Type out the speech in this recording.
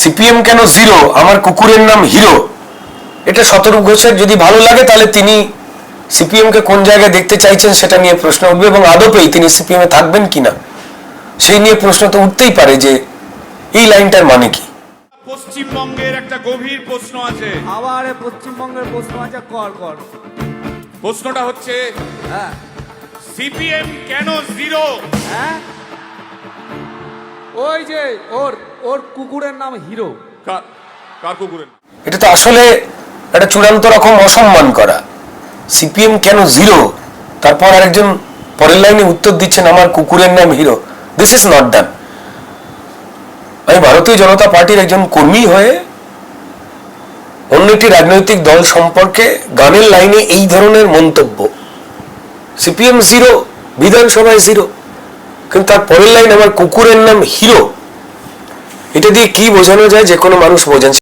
CPM কেন zero? আমার কুকুরের নাম হিরো। এটা শতরূপ ঘোষের যদি ভালো লাগে তাহলে তিনি সিপিএম কে কোন জায়গায় দেখতে চাইছেন সেটা নিয়ে প্রশ্ন উঠবে এবং আদপেই তিনি সিপিএম এ থাকবেন কিনা সেই নিয়ে প্রশ্ন তো উঠতেই পারে যে এই লাইনটার মানে কি। পশ্চিমবঙ্গের একটা গভীর প্রশ্ন আছে। আবার পশ্চিমবঙ্গের প্রশ্ন আছে কর কর। প্রশ্নটা হচ্ছে হ্যাঁ। সিপিএম কেন জিরো? হ্যাঁ? ওই যে ওর ওর কুকুরের নাম হিরো। কার কার কুকুরের এটা তো আসলে একটা চূড়ান্ত রকম অসম্মান করা। সিপিএম কেন জিরো? তারপর আরেকজন পরের লাইনে উত্তর দিচ্ছেন আমার কুকুরের নাম Hero. This is not done আমি ভারতীয় জনতা পার্টির একজন কর্মী হয়ে অন্য একটি রাজনৈতিক দল সম্পর্কে গানের লাইনে এই ধরনের মন্তব্য। সিপিএম জিরো বিধানসভায় জিরো। কিন্তু তার পরের লাইন আমার কুকুরের নাম হিরো। এটা দিয়ে কি বোঝানো যায়? যে কোনো মানুষ বোঝেন